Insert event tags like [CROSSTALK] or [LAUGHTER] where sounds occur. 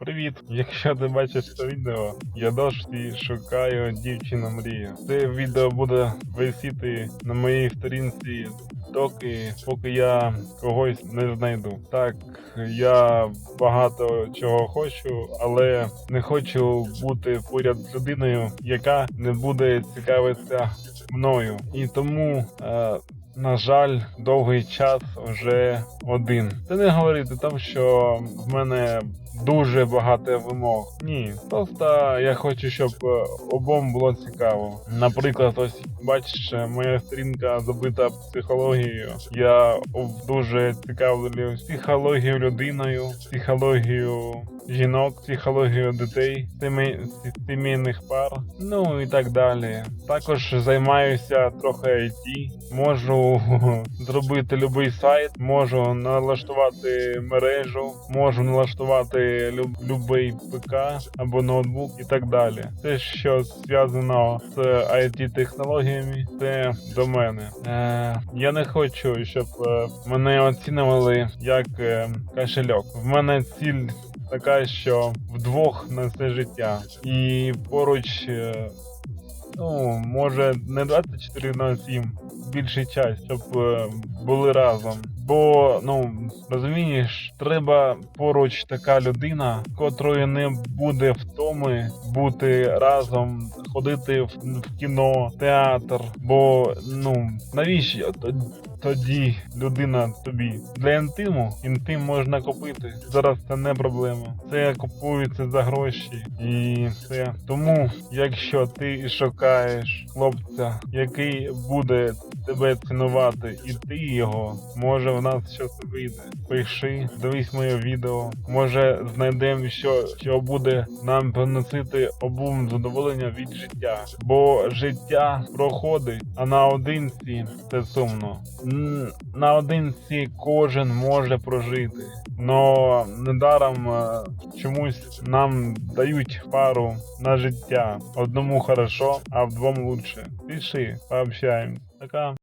Привіт! Якщо ти бачиш це відео, я досі шукаю дівчину мрію. Це відео буде висіти на моїй сторінці доки, поки я когось не знайду. Так, я багато чого хочу, але не хочу бути поряд з людиною, яка не буде цікавитися мною. І тому. Е, на жаль, довгий час вже один. Це не говорити там, що в мене дуже багато вимог. Ні, просто я хочу, щоб е, обом було цікаво. Наприклад, ось бачиш, моя сторінка забита психологією. Я дуже цікавлю психологію людиною, психологію жінок, психологію дітей, сімей- сімейних пар, ну і так далі. Також займаюся трохи IT, можу [LAUGHS] зробити будь-який сайт, можу налаштувати мережу, можу налаштувати будь-який ПК або ноутбук і так далі. Все, що зв'язано з it технологіями, це до мене. Е, я не хочу, щоб е, мене оцінювали як е, кошельок. В мене ціль така, що вдвох на все життя. І поруч, е, ну, може, не 24 на 7, більший час, щоб е, були разом. Бо, ну, розумієш, треба поруч така людина, котрої не буде втоми бути разом, ходити в, кіно, театр. Бо, ну, навіщо тоді людина тобі? Для інтиму інтим можна купити. Зараз це не проблема. Це купується за гроші і все. Тому, якщо ти шукаєш хлопця, який буде тебе цінувати, і ти його, може в нас щось вийде. Пиши, дивись моє відео. Може знайдемо що, що буде нам приносити обум задоволення від життя. Бо життя проходить, а наодинці це сумно. Наодинці кожен може прожити. Но недаром е, чомусь нам дають пару на життя. Одному хорошо, а вдвом лучше. Пиши, пообщаємось. Пока.